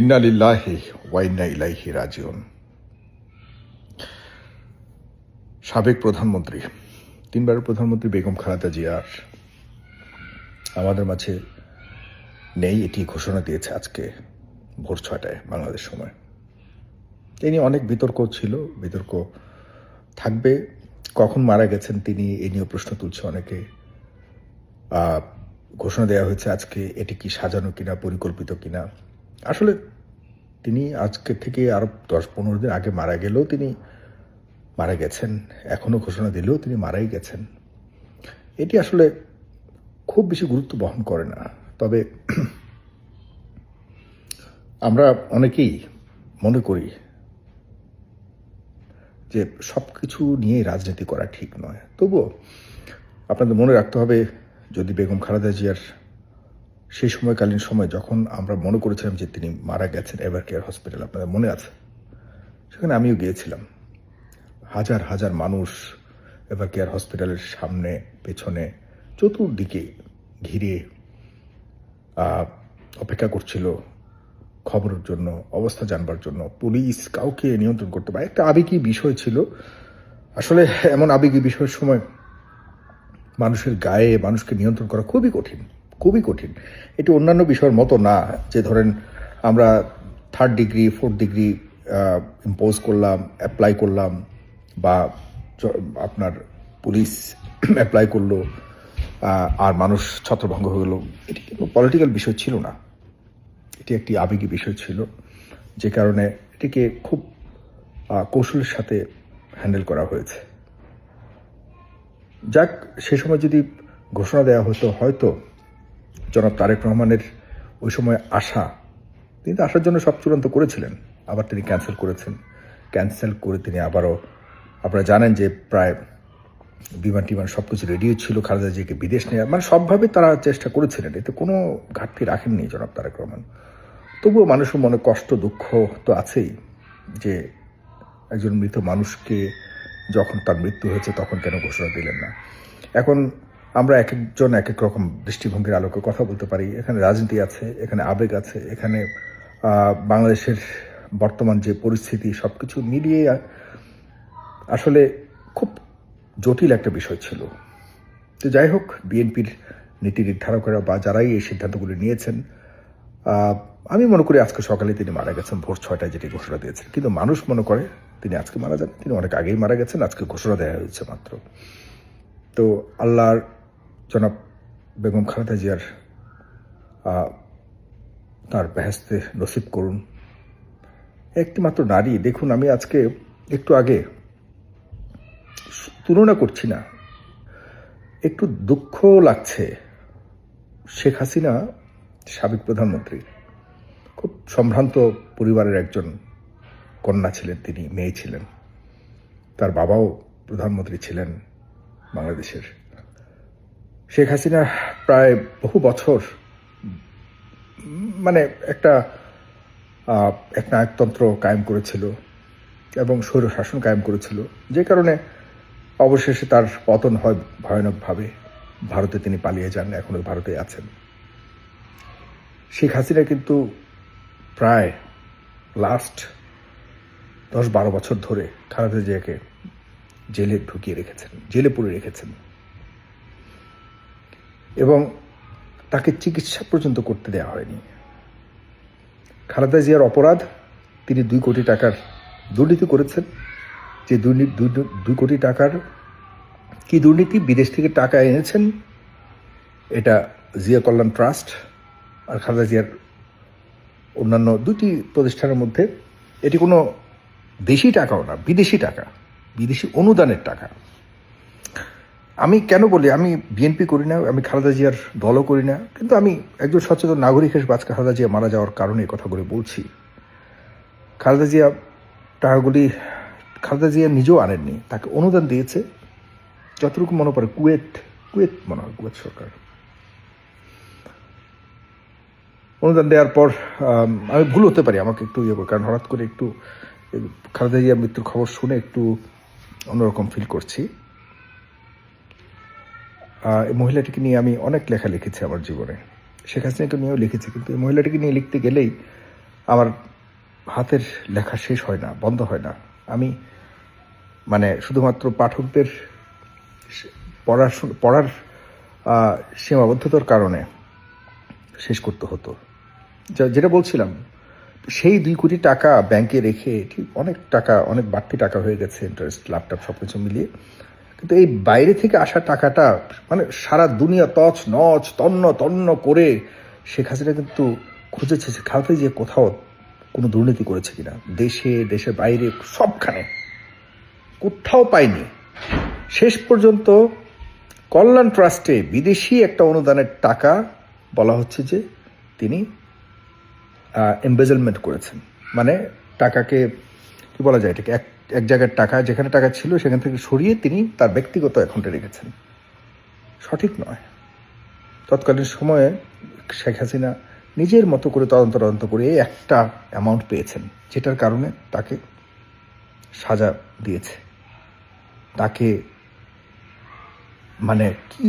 ইন্না লিল্লাহি ওয়াইন্না ইলাইহি রাজিউন সাবেক প্রধানমন্ত্রী, তিনবারের প্রধানমন্ত্রী বেগম খালেদা জিয়ার আমাদের মাঝে নেই এটি ঘোষণা দিয়েছে আজকে ভোর ছয়টায় বাংলাদেশ সময়। তিনি অনেক বিতর্ক ছিল, বিতর্ক থাকবে, কখন মারা গেছেন তিনি এ নিয়ে প্রশ্ন তুলছে অনেকে। ঘোষণা দেওয়া হয়েছে আজকে এটি কি সাজানো কিনা, পরিকল্পিত কিনা। আসলে তিনি আজকে থেকে আরও দশ পনেরো দিন আগে মারা গেলেও তিনি মারা গেছেন, এখনও ঘোষণা দিলেও তিনি মারাই গেছেন। এটি আসলে খুব বেশি গুরুত্ব বহন করে না। তবে আমরা অনেকেই মনে করি যে সব কিছু নিয়ে রাজনীতি করা ঠিক নয়। তবুও আপনাদের মনে রাখতে হবে, যদি বেগম খালেদা জিয়ার সেই সময়কালীন সময় যখন আমরা মনে করেছিলাম যে তিনি মারা গেছেন এভার কেয়ার হসপিটাল, আপনাদের মনে আছে? সেখানে আমিও গিয়েছিলাম। হাজার হাজার মানুষ এভার কেয়ার হসপিটালের সামনে, পেছনে, চতুর্দিকে ঘিরে অপেক্ষা করছিল খবরের জন্য, অবস্থা জানবার জন্য। পুলিশ কাউকে নিয়ন্ত্রণ করতে পারে একটা আবেগী বিষয় ছিল। আসলে এমন আবেগী বিষয়ের সময় মানুষের গায়ে মানুষকে নিয়ন্ত্রণ করা খুবই কঠিন। খুবই কঠিন। এটি অন্যান্য বিষয়ের মতো না, যে ধরেন আমরা third degree fourth degree impose করলাম অ্যাপ্লাই করলাম, বা আপনার পুলিশ অ্যাপ্লাই করল আর মানুষ ছত্রভঙ্গ হয়ে গেলো, এটি কিন্তু পলিটিক্যাল বিষয় ছিল না। এটি একটি আবেগী বিষয় ছিল, যে কারণে এটিকে খুব কৌশলের সাথে হ্যান্ডেল করা হয়েছে। যাক, সে সময় যদি ঘোষণা দেওয়া হতো, হয়তো জনাব তারেক রহমানের ওই সময় আশা। তিনি আসার জন্য সব চূড়ান্ত করেছিলেন, আবার তিনি ক্যান্সেল করেছেন। ক্যান্সেল করে তিনি আবারও, আপনারা জানেন যে প্রায় বিমান টিমান সব কিছু রেডিও ছিল, খালেদা জিকে বিদেশ নেওয়া মানে সবভাবে তারা চেষ্টা করেছিলেন, এতে কোনো ঘাটতি রাখেননি জনাব তারেক রহমান। তবুও মানুষের মনে কষ্ট, দুঃখ তো আছেই যে একজন মৃত মানুষকে যখন তার মৃত্যু হয়েছে তখন কেন ঘোষণা দিলেন না। এখন আমরা এক একজন এক এক রকম দৃষ্টিভঙ্গির আলোকে কথা বলতে পারি। এখানে রাজনীতি আছে, এখানে আবেগ আছে, এখানে বাংলাদেশের বর্তমান যে পরিস্থিতি সব কিছু মিলিয়ে আসলে খুব জটিল একটা বিষয় ছিল। তো যাই হোক, বিএনপির নীতি নির্ধারকরা বা যারাই এই সিদ্ধান্তগুলি নিয়েছেন আমি মনে করি আজকে সকালে তিনি মারা গেছেন, ভোর ছয়টায় যেটি ঘোষণা দিয়েছেন। কিন্তু মানুষ মনে করে তিনি আজকে মারা যান, তিনি অনেক আগেই মারা গেছেন, আজকে ঘোষণা দেওয়া হয়েছে মাত্র। তো আল্লাহর জনাব বেগম খালেদা জিয়ার তার বেহেস্তে নসিব করুন। একটি মাত্র নারী, দেখুন আমি আজকে একটু আগে তুলনা করছি না, একটু দুঃখ লাগছে শেখ হাসিনা, সাবেক প্রধানমন্ত্রী। খুব সম্ভ্রান্ত পরিবারের একজন কন্যা ছিলেন, তিনি মেয়ে ছিলেন। তার বাবাও প্রধানমন্ত্রী ছিলেন বাংলাদেশের। শেখ হাসিনা প্রায় বহু বছর মানে একটা এক নায়কতন্ত্র কায়েম করেছিল এবং স্বৈর শাসন কায়েম করেছিল, যে কারণে অবশেষে তার পতন হয় ভয়ানকভাবে। ভারতে তিনি পালিয়ে যান এখনও ভারতে আছেন। শেখ হাসিনা কিন্তু প্রায় লাস্ট দশ বারো বছর ধরে খালেদা জিয়াকে জেলে ঢুকিয়ে রেখেছেন, জেলে পুরে রেখেছেন। তাকে চিকিৎসা পর্যন্ত করতে দেওয়া হয়নি। খালেদা জিয়ার অপরাধ, তিনি দুই কোটি টাকার দুর্নীতি করেছেন। যে দুর্নীতি দুই কোটি টাকার কি দুর্নীতি? বিদেশ থেকে টাকা এনেছেন, এটা জিয়া কল্যাণ ট্রাস্ট আর খালেদা জিয়ার অন্যান্য দুটি প্রতিষ্ঠানের মধ্যে। এটি কোনো দেশি টাকাও না, বিদেশি টাকা, বিদেশি অনুদানের টাকা। আমি কেন বলি? আমি বিএনপি করি না, আমি খালেদা জিয়ার দলও করি না, কিন্তু আমি একজন সচেতন নাগরিক হিসেবে আজকে খালেদা জিয়া মারা যাওয়ার কারণে কথাগুলি বলছি। খালেদা জিয়া টাকাগুলি, খালেদা জিয়া নিজেও আনেননি, তাকে অনুদান দিয়েছে, যতটুকু মনে পড়ে কুয়েত কুয়েত মনে হয়, কুয়েত সরকার। অনুদান দেওয়ার পর, আমি ভুল হতে পারি, আমাকে একটু ইয়ে করে কারণ হঠাৎ করে একটু খালেদা জিয়ার মৃত্যুর খবর শুনে একটু অন্যরকম ফিল করছি। মহিলাটিকে নিয়ে আমি অনেক লেখা লিখেছি আমার জীবনে। শেখ হাসিনাকে নিয়েও লিখেছি, কিন্তু এই মহিলাটিকে নিয়ে লিখতে গেলেই আমার হাতের লেখা শেষ হয় না, বন্ধ হয় না। আমি মানে শুধুমাত্র পাঠকদের পড়াশোনা পড়ার সীমাবদ্ধতার কারণে শেষ করতে হতো। যেটা বলছিলাম, সেই দুই কোটি টাকা ব্যাংকে রেখে ঠিক অনেক টাকা, অনেক বাড়তি টাকা হয়ে গেছে ইন্টারেস্ট ল্যাপটপ সব কিছু মিলিয়ে। কিন্তু এই বাইরে থেকে আসা টাকাটা মানে সারা দুনিয়া তছ নচ, তন্ন তন্ন করে শেখ হাসিনা কিন্তু খুঁজেছে যে খালতে যে কোথাও কোনো দুর্নীতি করেছে কিনা। দেশে দেশের বাইরে, সবখানে। কোথাও পায়নি। শেষ পর্যন্ত কল্যাণ ট্রাস্টে বিদেশি একটা অনুদানের টাকা বলা হচ্ছে যে তিনি এমবেজলমেন্ট করেছেন। মানে টাকাকে, কি বলা যায় এটাকে, এক এক জায়গার টাকা, যেখানে টাকা ছিল সেখান থেকে সরিয়ে তিনি তার ব্যক্তিগত অ্যাকাউন্টে রেখেছেন। সঠিক নয়। তৎকালীন সময়ে শেখ হাসিনা নিজের মতো করে তদন্ত তদন্ত করে একটা অ্যামাউন্ট পেয়েছেন, যেটার কারণে তাকে সাজা দিয়েছে। তাকে মানে কি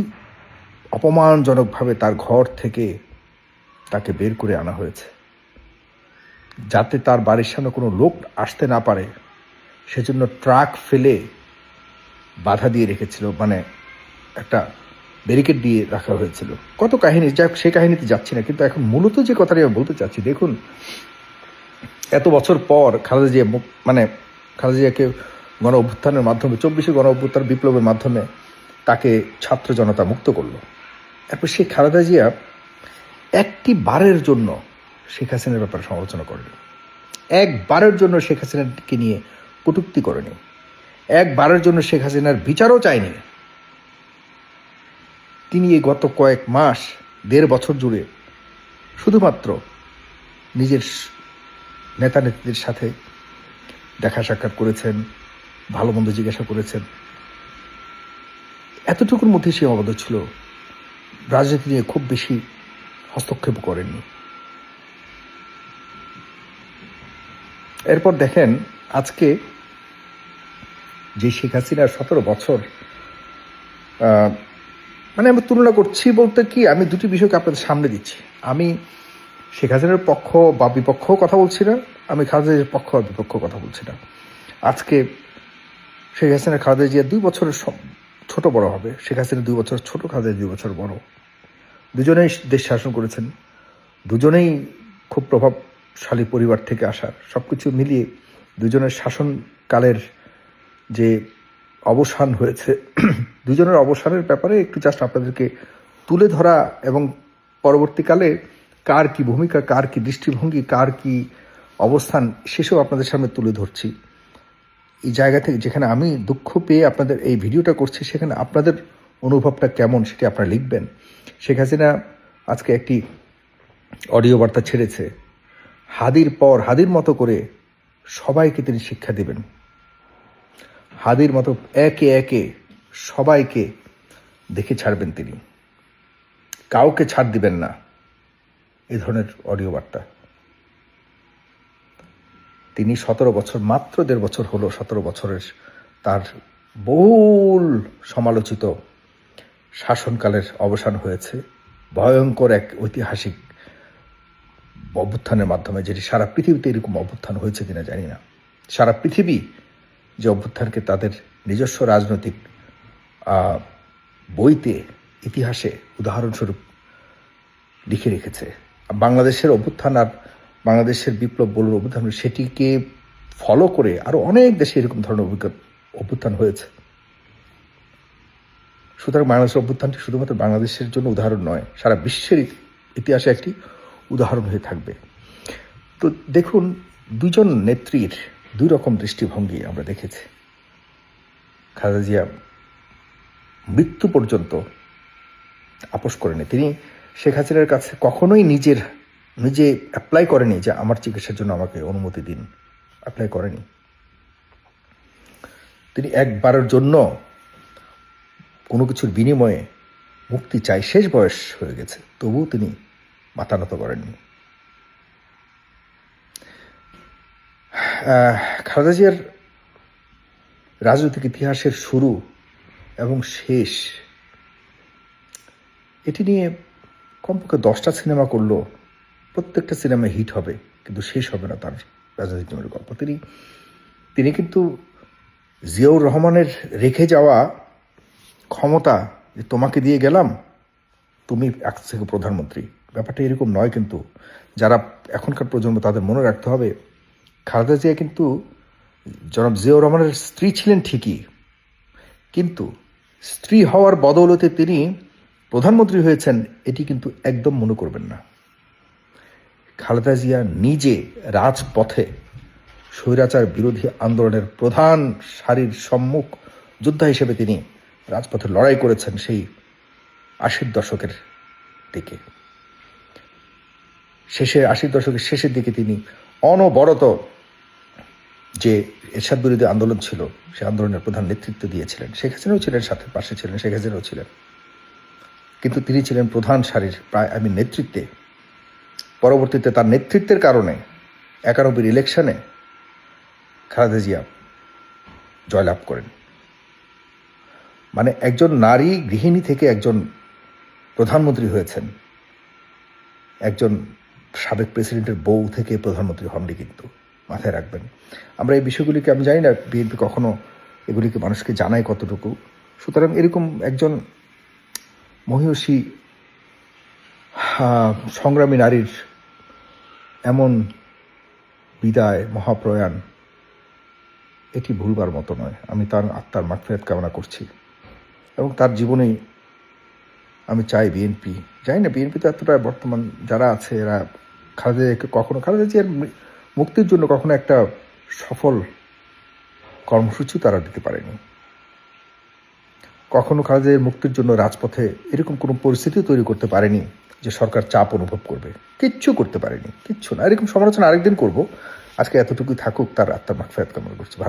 অপমানজনকভাবে তার ঘর থেকে তাকে বের করে আনা হয়েছে, যাতে তার বাড়ির সামনে কোনো লোক আসতে না পারে। সেজন্য ট্রাক ফেলে বাধা দিয়ে রেখেছিল মানে একটা ব্যারিকেড দিয়ে রাখা হয়েছিল। কত কাহিনী, যাক, সেই কাহিনীতে যাচ্ছি না, কিন্তু এখন মূলত যে কথাটি আমি বলতে চাচ্ছি, দেখুন, এত বছর পর খালেদা জিয়া মানে খালেদা জিয়াকে গণ অভ্যুত্থানের মাধ্যমে, চব্বিশে গণ অভ্যুত্থান বিপ্লবের মাধ্যমে তাকে ছাত্র জনতা মুক্ত করল। এরপর সেই খালেদা জিয়া একটি বারের জন্য শেখ হাসিনার ব্যাপারে সমালোচনা করেনি। একবারের জন্য শেখ হাসিনাকে নিয়ে কটূক্তি করেনি। একবারের জন্য শেখ হাসিনার বিচারও চায়নি। তিনি এই গত কয়েক মাস, দেড় বছর জুড়ে শুধুমাত্র নিজের নেতা নেত্রীদের সাথে দেখা সাক্ষাৎ করেছেন, ভালো মন্দ জিজ্ঞাসা করেছেন। এতটুকুর মধ্যে সে সীমাবদ্ধ ছিল। রাজনীতি নিয়ে খুব বেশি হস্তক্ষেপ করেননি। এরপর দেখেন, আজকে যে শেখ হাসিনার সতেরো বছর মানে আমি তুলনা করছি বলতে কি, আমি দুটি বিষয়কে আপনাদের সামনে দিচ্ছি। আমি শেখ হাসিনার পক্ষ বা বিপক্ষ কথা বলছি না, আমি খালেদাজের পক্ষ বা বিপক্ষ কথা বলছি না। আজকে শেখ হাসিনা খালেদা জিয়া দুই বছরের সম- ছোট বড় হবে, শেখ হাসিনা দুই বছর ছোট, খালেদা দুই বছর বড়। দুজনেই দেশ শাসন করেছেন, দুজনেই খুব প্রভাবশালী পরিবার থেকে আসা সব কিছু মিলিয়ে দুজনের শাসনকালের যে অবসান হয়েছে, দুজনের অবসানের ব্যাপারে একটু জাস্ট আপনাদেরকে তুলে ধরা এবং পরবর্তীকালে কার কি ভূমিকা, কার কি দৃষ্টিভঙ্গি, কার কি অবস্থান, সেসব আপনাদের সামনে তুলে ধরছি। এই জায়গা থেকে যেখানে আমি দুঃখ পেয়ে আপনাদের এই ভিডিওটা করছি, সেখানে আপনাদের অনুভবটা কেমন সেটি আপনারা লিখবেন। শেখ হাসিনা আজকে একটি অডিও বার্তা ছেড়েছে, হাদির পর হাদির মতো করে সবাইকে তিনি শিক্ষা দিবেন। হাদির মতো একে একে সবাইকে দেখে ছাড়বেন তিনি। কাউকে ছাড় দিবেন না। এ ধরনের অডিও বার্তা। তিনি সতেরো বছর, মাত্র দেড় বছর হলো সতেরো বছরের তার বহুল সমালোচিত শাসনকালের অবসান হয়েছে। ভয়ঙ্কর এক ঐতিহাসিক অভ্যুত্থানের মাধ্যমে, যেটি সারা পৃথিবীতে এরকম অভ্যুত্থান হয়েছে কিনা জানি না। সারা পৃথিবী যে অভ্যুত্থানকে তাদের নিজস্ব রাজনৈতিক বইতে, ইতিহাসে উদাহরণস্বরূপ লিখে রেখেছে। বাংলাদেশের অভ্যুত্থান আর বাংলাদেশের বিপ্লব বলুন অভ্যুত্থান, সেটিকে ফলো করে আরও অনেক দেশে এরকম ধরনের অভিজ্ঞতা অভ্যুত্থান হয়েছে। সুতরাং বাংলাদেশের অভ্যুত্থানটি শুধুমাত্র বাংলাদেশের জন্য উদাহরণ নয়, সারা বিশ্বের ইতি- ইতিহাসে একটি উদাহরণ হয়ে থাকবে। তো দেখুন, দুজন নেত্রীর দুই রকম দৃষ্টিভঙ্গি আমরা দেখেছি। খালেদা জিয়া মৃত্যু পর্যন্ত আপোষ করেনি। তিনি শেখ হাসিনার কাছে কখনোই নিজের, নিজে অ্যাপ্লাই করেনি যে আমার চিকিৎসার জন্য আমাকে অনুমতি দিন। অ্যাপ্লাই করেনি। তিনি একবারের জন্য কোনো কিছুর বিনিময়ে মুক্তি চাই, শেষ বয়স হয়ে গেছে, তবুও তিনি মাথা নত করেননি। খালেদা জিয়ার রাজনৈতিক ইতিহাসের শুরু এবং শেষ, এটি নিয়ে কমপক্ষে দশটা সিনেমা করল প্রত্যেকটা সিনেমা হিট হবে, কিন্তু শেষ হবে না তার রাজনৈতিক জীবনের গল্প। তিনি তিনি কিন্তু জিয়াউর রহমানের রেখে যাওয়া ক্ষমতা যে তোমাকে দিয়ে গেলাম, তুমি এক থেকে প্রধানমন্ত্রী। ব্যাপারটা এরকম নয় কিন্তু যারা এখনকার প্রজন্ম তাদের মনে রাখতে হবে খালেদা জিয়া কিন্তু জনাব জিয়াউর রহমানের স্ত্রী ছিলেন ঠিকই। কিন্তু স্ত্রী হওয়ার বদৌলতে তিনি প্রধানমন্ত্রী হয়েছেন, এটি কিন্তু একদম মনে করবেন না। খালেদা জিয়া নিজে রাজপথে স্বৈরাচার বিরোধী আন্দোলনের প্রধান সারির সম্মুখ যোদ্ধা হিসেবে তিনি রাজপথে লড়াই করেছেন সেই আশির দশকের দিকে। শেষে আশির দশকের শেষের দিকে তিনি অনবরত যে এরশাদ বিরোধী আন্দোলন ছিল, সে আন্দোলনের প্রধান নেতৃত্ব দিয়েছিলেন। শেখ হাসিনাও ছিলেন সাথে, পাশে ছিলেন, শেখ হাসিনাও ছিলেন। কিন্তু তিনি ছিলেন প্রধান সারির প্রায় আমি নেতৃত্বে। পরবর্তীতে তার নেতৃত্বের কারণে একানব্বই ইলেকশনে খালেদা জিয়া জয়লাভ করেন। মানে একজন নারী গৃহিণী থেকে একজন প্রধানমন্ত্রী হয়েছেন। একজন সাবেক প্রেসিডেন্টের বউ থেকে প্রধানমন্ত্রী হননি কিন্তু। মাথায় রাখবেন। আমরা এই বিষয়গুলিকে, আমি জানি না বিএনপি কখনো এগুলিকে মানুষকে জানায় কতটুকু। সুতরাং এরকম একজন মহিষী সংগ্রামী নারীর এমন বিদায়, মহাপ্রয়াণ, এটি ভুলবার মতো নয়। আমি তার আত্মার মাগফিরাত কামনা করছি। এবং তার জীবনেই আমি চাই বিএনপি, জানি না বিএনপিতে এতটা বর্তমান যারা আছে, এরা খালেদা কখনো, খালেদা জিয়ার মুক্তির জন্য কখনো একটা সফল কর্মসূচি তারা দিতে পারেনি। কখনো কাজের মুক্তির জন্য রাজপথে এরকম কোনো পরিস্থিতি তৈরি করতে পারেনি যে সরকার চাপ অনুভব করবে। কিচ্ছু করতে পারেনি। কিচ্ছু না। এরকম সমালোচনা আরেকদিন করব। আজকে এতটুকুই থাকুক, তার আত্মার মাগফিরাত কামনা করছি।